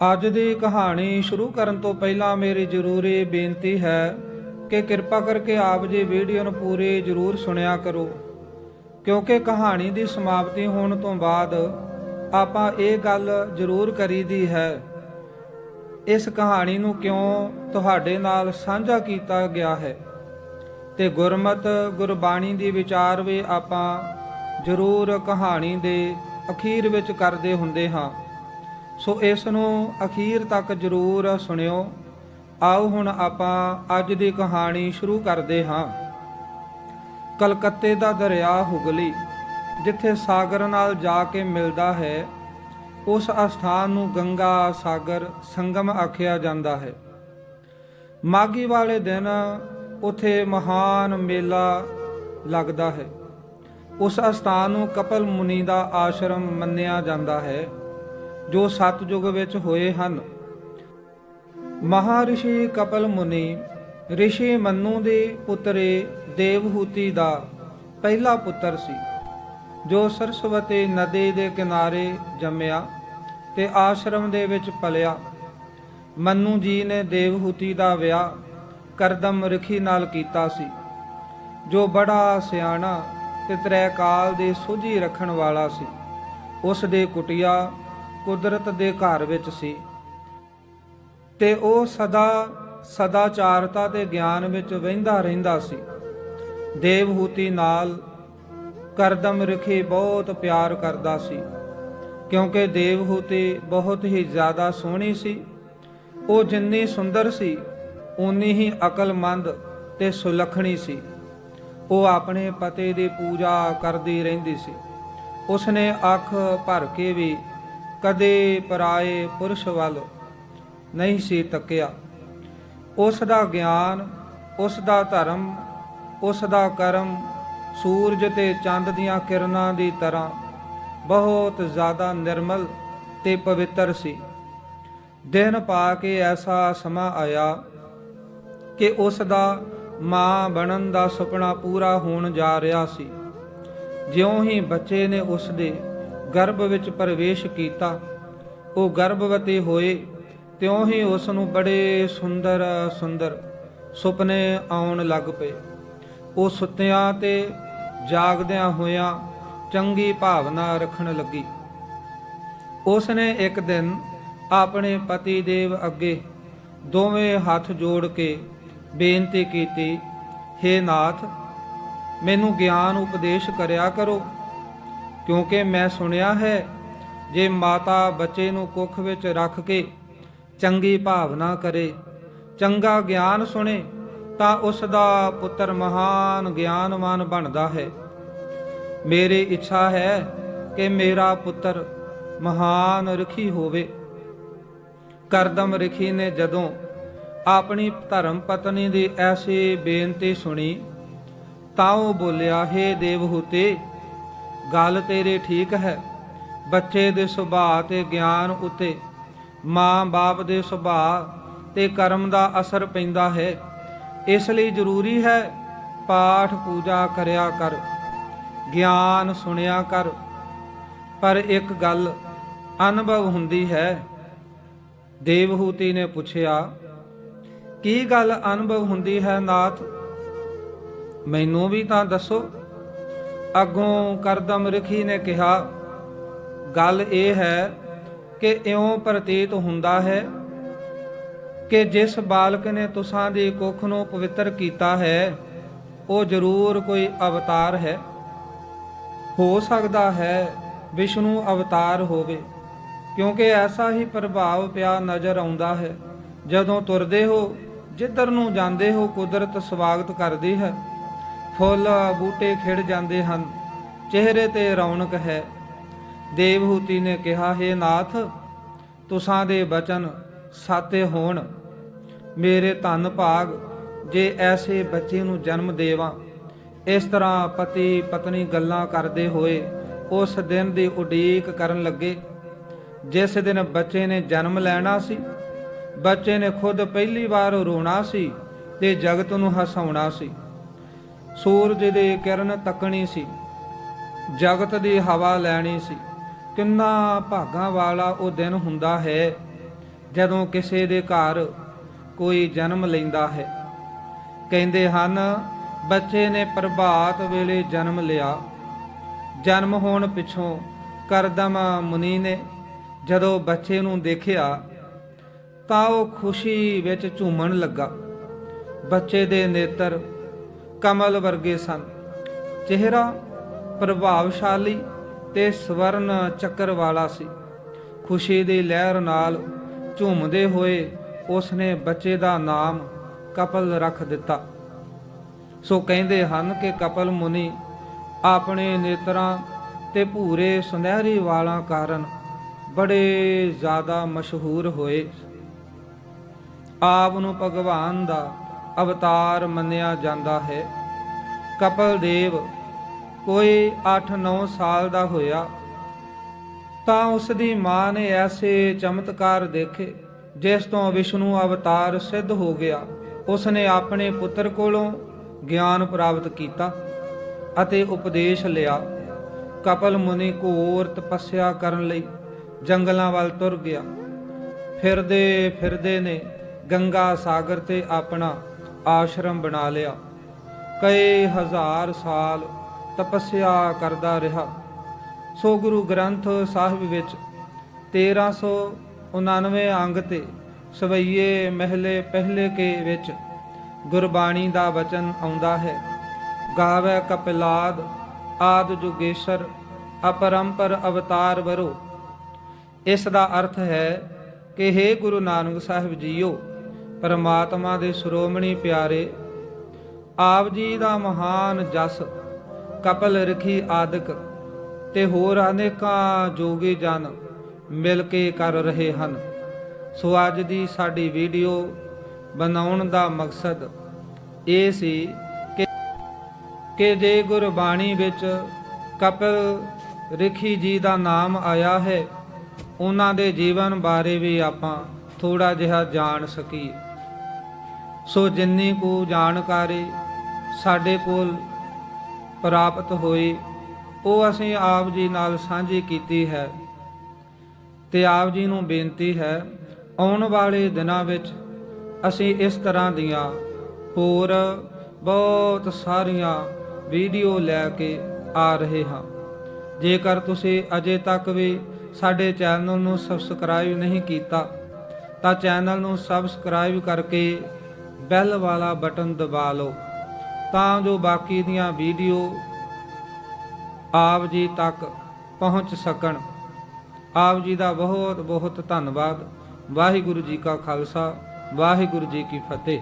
ਅੱਜ ਦੀ ਕਹਾਣੀ ਸ਼ੁਰੂ ਕਰਨ ਤੋਂ ਪਹਿਲਾਂ ਮੇਰੀ ਜ਼ਰੂਰੀ ਬੇਨਤੀ ਹੈ ਕਿ ਕਿਰਪਾ ਕਰਕੇ ਆਪ ਜੀ ਵੀਡੀਓ ਨੂੰ ਪੂਰੀ ਜ਼ਰੂਰ ਸੁਣਿਆ ਕਰੋ, ਕਿਉਂਕਿ ਕਹਾਣੀ ਦੀ ਸਮਾਪਤੀ ਹੋਣ ਤੋਂ ਬਾਅਦ ਆਪਾਂ ਇਹ ਗੱਲ ਜ਼ਰੂਰ ਕਰੀਦੀ ਹੈ, ਇਸ ਕਹਾਣੀ ਨੂੰ ਕਿਉਂ ਤੁਹਾਡੇ ਨਾਲ ਸਾਂਝਾ ਕੀਤਾ ਗਿਆ ਹੈ? ਤੇ ਗੁਰਮਤ, ਗੁਰਬਾਣੀ ਦੀ ਵਿਚਾਰ ਵੀ ਆਪਾਂ ਜ਼ਰੂਰ ਕਹਾਣੀ ਦੇ ਅਖੀਰ ਵਿੱਚ ਕਰਦੇ ਹੁੰਦੇ ਹਾਂ। ਸੋ ਇਸ ਨੂੰ ਅਖੀਰ ਤੱਕ ਜ਼ਰੂਰ ਸੁਣਿਓ। ਆਓ ਹੁਣ ਆਪਾਂ ਅੱਜ ਦੀ ਕਹਾਣੀ ਸ਼ੁਰੂ ਕਰਦੇ ਹਾਂ। ਕਲਕੱਤੇ ਦਾ ਦਰਿਆ ਹੁਗਲੀ, ਜਿੱਥੇ ਸਾਗਰ ਨਾਲ ਜਾ ਕੇ ਮਿਲਦਾ ਹੈ, ਉਸ ਅਸਥਾਨ ਨੂੰ ਗੰਗਾ ਸਾਗਰ ਸੰਗਮ ਆਖਿਆ ਜਾਂਦਾ ਹੈ। ਮਾਗੀ ਵਾਲੇ ਦਿਨ ਉਥੇ ਮਹਾਨ ਮੇਲਾ ਲੱਗਦਾ ਹੈ। ਉਸ ਅਸਥਾਨ ਨੂੰ ਕਪਲ ਮੁਨੀ ਦਾ ਆਸ਼ਰਮ ਮੰਨਿਆ ਜਾਂਦਾ ਹੈ। ਜੋ ਸਤਜੁਗ ਵਿੱਚ ਹੋਏ ਹਨ। ਮਹਾਰਿਸ਼ੀ ਕਪਲ ਮੁਨੀ, ਰਿਸ਼ੀ ਮੰਨੂ ਦੇ ਪੁੱਤਰੇ ਦੇਵਹੂਤੀ ਦਾ ਪਹਿਲਾ ਪੁੱਤਰ ਸੀ, ਜੋ ਸਰਸਵਤੀ ਨਦੀ ਦੇ ਕਿਨਾਰੇ ਜੰਮਿਆ ਤੇ ਆਸ਼ਰਮ ਦੇ ਵਿੱਚ ਪਲਿਆ। ਮੰਨੂ ਜੀ ਨੇ ਦੇਵਹੂਤੀ ਦਾ ਵਿਆਹ ਕਰਦਮ ਰਖੀ ਨਾਲ ਕੀਤਾ ਸੀ, ਜੋ ਬੜਾ ਸਿਆਣਾ ਤੇ ਤ੍ਰੈਕਾਲ ਦੇ ਸੋਝੀ ਰੱਖਣ ਵਾਲਾ ਸੀ। ਉਸ ਦੇ ਕੁਟਿਆ ਕੁਦਰਤ ਦੇ ਘਰ ਵਿੱਚ ਸੀ। ਤੇ ਉਹ ਸਦਾ ਸਦਾਚਾਰਤਾ ਤੇ ਗਿਆਨ ਵਿੱਚ ਵਹਿੰਦਾ ਰਹਿੰਦਾ ਸੀ। ਦੇਵਹੂਤੀ ਨਾਲ ਕਰਦਮ ਰਖੀ ਬਹੁਤ ਪਿਆਰ ਕਰਦਾ ਸੀ। ਕਿਉਂਕਿ ਦੇਵਹੂਤੀ ਬਹੁਤ ਹੀ ਜ਼ਿਆਦਾ ਸੋਹਣੀ ਸੀ। ਉਹ ਜਿੰਨੀ ਸੁੰਦਰ ਸੀ ਉਨੀ ਹੀ ਅਕਲਮੰਦ ਤੇ ਸੁਲੱਖਣੀ ਸੀ। ਉਹ ਆਪਣੇ ਪਤੀ ਦੀ ਪੂਜਾ ਕਰਦੀ ਰਹਿੰਦੀ ਸੀ। ਉਸਨੇ ਅੱਖ ਭਰ ਕੇ ਵੀ ਕਦੇ ਪਰਾਏ ਪੁਰਸ਼ ਵੱਲ ਨਹੀਂ ਸੀ ਤੱਕਿਆ ਉਸ ਦਾ ਗਿਆਨ ਉਸ ਦਾ ਧਰਮ ਉਸ ਦਾ ਕਰਮ ਸੂਰਜ ਤੇ ਚੰਦ ਦੀਆਂ ਕਿਰਨਾਂ ਦੀ ਤਰ੍ਹਾਂ ਬਹੁਤ ਜ਼ਿਆਦਾ ਨਿਰਮਲ ਤੇ ਪਵਿੱਤਰ ਸੀ। ਦਿਨ ਪਾ ਕੇ ਐਸਾ ਸਮਾਂ ਆਇਆ ਕਿ ਉਸ ਦਾ ਮਾਂ ਬਣਨ ਦਾ ਸੁਪਨਾ ਪੂਰਾ ਹੋਣ ਜਾ ਰਿਹਾ ਸੀ। ਜਿਉਂ ਹੀ ਬੱਚੇ ਨੇ ਉਸ ਦੇ ਗਰਭ ਵਿੱਚ ਪ੍ਰਵੇਸ਼ ਕੀਤਾ। ਉਹ ਗਰਭਵਤੀ ਹੋਏ, ਤਿਉਂ ਹੀ ਉਸ ਨੂੰ ਬੜੇ ਸੁੰਦਰ ਸੁੰਦਰ ਸੁਪਨੇ ਆਉਣ ਲੱਗ ਪਏ। ਉਹ ਸੁੱਤਿਆਂ ਤੇ ਜਾਗਦਿਆਂ ਹੋਇਆਂ ਚੰਗੀ ਭਾਵਨਾ ਰੱਖਣ ਲੱਗੀ। ਉਸ ਨੇ ਇੱਕ ਦਿਨ ਆਪਣੇ ਪਤੀ ਦੇਵ ਅੱਗੇ ਦੋਵੇਂ ਹੱਥ ਜੋੜ ਕੇ ਬੇਨਤੀ ਕੀਤੀ हे ਨਾਥ, ਮੈਨੂੰ ਗਿਆਨ ਉਪਦੇਸ਼ ਕਰਿਆ ਕਰੋ। ਕਿਉਂਕਿ ਮੈਂ ਸੁਣਿਆ ਹੈ, ਜੇ ਮਾਤਾ ਬੱਚੇ ਨੂੰ ਕੁੱਖ ਵਿੱਚ ਰੱਖ ਕੇ ਚੰਗੀ ਭਾਵਨਾ ਕਰੇ, ਚੰਗਾ ਗਿਆਨ ਸੁਣੇ, ਤਾਂ ਉਸ ਦਾ ਪੁੱਤਰ ਮਹਾਨ ਗਿਆਨਵਾਨ ਬਣਦਾ ਹੈ। ਮੇਰੀ ਇੱਛਾ ਹੈ ਕਿ ਮੇਰਾ ਪੁੱਤਰ ਮਹਾਨ ਰਖੀ ਹੋਵੇ। ਕਰਦਮ ਰਖੀ ਨੇ ਜਦੋਂ ਆਪਣੀ ਧਰਮ ਪਤਨੀ ਦੀ ਐਸੀ ਬੇਨਤੀ ਸੁਣੀ, ਤਾਂ ਉਹ ਬੋਲਿਆ हे ਦੇਵਹੂਤੇ ਗੱਲ ਤੇਰੀ ਠੀਕ ਹੈ। ਬੱਚੇ ਦੇ ਸੁਭਾਅ ਤੇ ਗਿਆਨ ਉਤੇ ਮਾਂ-ਬਾਪ ਦੇ ਸੁਭਾਅ ਤੇ ਕਰਮ ਦਾ ਅਸਰ ਪੈਂਦਾ ਹੈ। ਇਸ ਲਈ ਜ਼ਰੂਰੀ ਹੈ ਪਾਠ ਪੂਜਾ ਕਰਿਆ ਕਰ, ਗਿਆਨ ਸੁਣਿਆ ਕਰ। ਪਰ ਇੱਕ ਗੱਲ ਅਨੁਭਵ ਹੁੰਦੀ ਹੈ। ਦੇਵਹੂਤੀ ਨੇ ਪੁੱਛਿਆ, ਕੀ ਗੱਲ ਅਨੁਭਵ ਹੁੰਦੀ ਹੈ ਨਾਥ? ਮੈਨੂੰ ਵੀ ਤਾਂ ਦੱਸੋ। ਅੱਗੋਂ ਕਰਦਮ ਰਖੀ ਨੇ ਕਿਹਾ, ਗੱਲ ਇਹ ਹੈ ਕਿ ਇਉਂ ਪ੍ਰਤੀਤ ਹੁੰਦਾ ਹੈ ਕਿ ਜਿਸ ਬਾਲਕ ਨੇ ਤੁਸਾਂ ਦੀ ਕੁੱਖ ਨੂੰ ਪਵਿੱਤਰ ਕੀਤਾ ਹੈ, ਉਹ ਜ਼ਰੂਰ ਕੋਈ ਅਵਤਾਰ ਹੈ। ਹੋ ਸਕਦਾ ਹੈ ਵਿਸ਼ਨੂੰ ਅਵਤਾਰ ਹੋਵੇ, ਕਿਉਂਕਿ ਐਸਾ ਹੀ ਪ੍ਰਭਾਵ ਪਿਆ ਨਜ਼ਰ ਆਉਂਦਾ ਹੈ। ਜਦੋਂ ਤੁਰਦੇ ਹੋ, ਜਿੱਧਰ ਨੂੰ ਜਾਂਦੇ ਹੋ, ਕੁਦਰਤ ਸਵਾਗਤ ਕਰਦੀ ਹੈ। ਫੁੱਲ ਬੂਟੇ ਖਿੜ ਜਾਂਦੇ ਹਨ, ਚਿਹਰੇ ਤੇ ਰੌਣਕ ਹੈ। ਦੇਵਹੂਤੀ ਨੇ ਕਿਹਾ, ਹੈ ਨਾਥ, ਤੁਸਾਂ ਦੇ ਬਚਨ ਸਾਤੇ ਹੋਣ। ਮੇਰੇ ਧੰਨ ਭਾਗ, ਜੇ ਐਸੇ ਬੱਚੇ ਨੂੰ ਜਨਮ ਦੇਵਾਂ। ਇਸ ਤਰ੍ਹਾਂ ਪਤੀ ਪਤਨੀ ਗੱਲਾਂ ਕਰਦੇ ਹੋਏ ਉਸ ਦਿਨ ਦੀ ਉਡੀਕ ਕਰਨ ਲੱਗੇ। ਜਿਸ ਦਿਨ ਬੱਚੇ ਨੇ ਜਨਮ ਲੈਣਾ ਸੀ, ਬੱਚੇ ਨੇ ਖੁਦ ਪਹਿਲੀ ਵਾਰ ਰੋਣਾ ਸੀ ਤੇ ਜਗਤ ਨੂੰ ਹਸਾਉਣਾ ਸੀ। ਸੂਰਜ ਦੇ ਕਿਰਨ ਤੱਕਣੀ ਸੀ, ਜਗਤ ਦੀ ਹਵਾ ਲੈਣੀ ਸੀ। ਕਿੰਨਾ ਭਾਗਾਂ ਵਾਲਾ ਉਹ ਦਿਨ ਹੁੰਦਾ ਹੈ, ਜਦੋਂ ਕਿਸੇ ਦੇ ਘਰ ਕੋਈ ਜਨਮ ਲੈਂਦਾ ਹੈ। ਕਹਿੰਦੇ ਹਨ, ਬੱਚੇ ਨੇ ਪ੍ਰਭਾਤ ਵੇਲੇ ਜਨਮ ਲਿਆ। ਜਨਮ ਹੋਣ ਪਿੱਛੋਂ ਕਰਦਮ ਮੁਨੀ ਨੇ ਜਦੋਂ ਬੱਚੇ ਨੂੰ ਦੇਖਿਆ, ਤਾਂ ਉਹ ਖੁਸ਼ੀ ਵਿੱਚ ਝੂਮਣ ਲੱਗਾ। ਬੱਚੇ ਦੇ ਨੇਤਰ ਕਮਲ ਵਰਗੇ ਸਨ। ਚਿਹਰਾ ਪ੍ਰਭਾਵਸ਼ਾਲੀ ਤੇ ਸਵਰਨ ਚੱਕਰ ਵਾਲਾ ਸੀ। ਖੁਸ਼ੀ ਦੀ ਲਹਿਰ ਨਾਲ ਝੂਮਦੇ ਹੋਏ ਉਸਨੇ ਬੱਚੇ ਦਾ ਨਾਮ ਕਪਲ ਰੱਖ ਦਿੱਤਾ। ਸੋ ਕਹਿੰਦੇ ਹਨ ਕਿ ਕਪਲ ਮੁਨੀ ਆਪਣੇ ਨੇਤਰਾਂ ਤੇ ਭੂਰੇ ਸੁਨਹਿਰੀ ਵਾਲਾਂ ਕਾਰਨ ਬੜੇ ਜ਼ਿਆਦਾ ਮਸ਼ਹੂਰ ਹੋਏ। ਆਪ ਨੂੰ ਭਗਵਾਨ ਦਾ ਅਵਤਾਰ ਮੰਨਿਆ ਜਾਂਦਾ ਹੈ। ਕਪਲ ਦੇਵ, ਕੋਈ 8-9 ਸਾਲ ਦਾ ਹੋਇਆ, ਤਾਂ ਉਸ ਦੀ ਮਾਂ ਨੇ ਐਸੇ ਚਮਤਕਾਰ ਦੇਖੇ, ਜਿਸ ਤੋਂ ਵਿਸ਼ਨੂੰ ਅਵਤਾਰ ਸਿੱਧ ਹੋ ਗਿਆ। ਉਸ ਨੇ ਆਪਣੇ ਪੁੱਤਰ ਕੋਲੋਂ ਗਿਆਨ ਪ੍ਰਾਪਤ ਕੀਤਾ ਅਤੇ ਉਪਦੇਸ਼ ਲਿਆ। ਕਪਲ ਮੁਨੀ ਘੋਰ ਤਪੱਸਿਆ ਕਰਨ ਲਈ ਜੰਗਲਾਂ ਵੱਲ ਤੁਰ ਗਿਆ। ਫਿਰਦੇ ਫਿਰਦੇ ਨੇ ਗੰਗਾ ਸਾਗਰ ਤੇ ਆਪਣਾ ਆਸ਼ਰਮ ਬਣਾ ਲਿਆ। ਕਈ ਹਜ਼ਾਰ ਸਾਲ ਤਪੱਸਿਆ ਕਰਦਾ ਰਿਹਾ। ਸੋ ਗੁਰੂ ਗ੍ਰੰਥ ਸਾਹਿਬ ਵਿੱਚ 1399 ਅੰਗ ਤੇ ਸਵਈਏ ਮਹਿਲੇ ਪਹਿਲੇ ਕੇ ਵਿੱਚ ਗੁਰਬਾਣੀ ਦਾ ਵਚਨ ਆਉਂਦਾ ਹੈ। ਗਾਵੇ ਕਪਿਲਾਦ, ਆਦ ਜੁਗੇਸ਼ਰ, ਅਪਰੰਪਰ ਅਵਤਾਰ ਵਰੋ। ਇਸ ਦਾ ਅਰਥ ਹੈ ਕਿ हे ਗੁਰੂ ਨਾਨਕ ਸਾਹਿਬ ਜੀਓ ਪਰਮਾਤਮਾ ਦੇ ਸ਼੍ਰੋਮਣੀ ਪਿਆਰੇ, ਆਪ ਜੀ ਦਾ ਮਹਾਨ ਜਸ, ਕਪਲ ਰਖੀ ਆਦਿਕ ਤੇ ਹੋਰ ਅਨੇਕਾਂ ਜੋਗੀ ਜਨ ਮਿਲ ਕੇ ਕਰ ਰਹੇ ਹਨ। ਸੋ ਅੱਜ ਦੀ ਸਾਡੀ ਵੀਡੀਓ ਬਣਾਉਣ ਦਾ ਮਕਸਦ ਇਹ ਸੀ ਕਿ ਕਿ ਜੇ ਗੁਰਬਾਣੀ ਵਿੱਚ ਕਪਿਲ ਰਿਖੀ ਜੀ ਦਾ ਨਾਮ ਆਇਆ ਹੈ, ਉਹਨਾਂ ਦੇ ਜੀਵਨ ਬਾਰੇ ਵੀ ਆਪਾਂ ਥੋੜਾ ਜਿਹਾ ਜਾਣ ਸਕੀਏ। ਸੋ ਜਿੰਨੀ ਕੁ ਜਾਣਕਾਰੀ ਸਾਡੇ ਕੋਲ ਪ੍ਰਾਪਤ ਹੋਈ, ਉਹ ਅਸੀਂ ਆਪ ਜੀ ਨਾਲ ਸਾਂਝੀ ਕੀਤੀ ਹੈ ਤੇ ਆਪ ਜੀ ਨੂੰ ਬੇਨਤੀ ਹੈ, ਆਉਣ ਵਾਲੇ ਦਿਨਾਂ ਵਿੱਚ ਅਸੀਂ ਇਸ ਤਰ੍ਹਾਂ ਦੀਆਂ ਹੋਰ ਬਹੁਤ ਸਾਰੀਆਂ ਵੀਡੀਓ ਲੈ ਕੇ ਆ ਰਹੇ ਹਾਂ। ਜੇਕਰ ਤੁਸੀਂ ਅਜੇ ਤੱਕ ਵੀ ਸਾਡੇ ਚੈਨਲ ਨੂੰ ਸਬਸਕ੍ਰਾਈਬ ਨਹੀਂ ਕੀਤਾ, ਤਾਂ ਚੈਨਲ ਨੂੰ ਸਬਸਕ੍ਰਾਈਬ ਕਰਕੇ ਬੈਲ ਵਾਲਾ ਬਟਨ ਦਬਾ ਲਓ। ਤਾਂ ਜੋ ਬਾਕੀ ਦੀਆਂ ਵੀਡੀਓ ਆਪ ਜੀ ਤੱਕ ਪਹੁੰਚ ਸਕਣ। ਆਪ ਜੀ ਦਾ ਬਹੁਤ ਬਹੁਤ ਧੰਨਵਾਦ। ਵਾਹਿਗੁਰੂ ਜੀ ਕਾ ਖਾਲਸਾ, ਵਾਹਿਗੁਰੂ ਜੀ ਕੀ ਫਤਿਹ।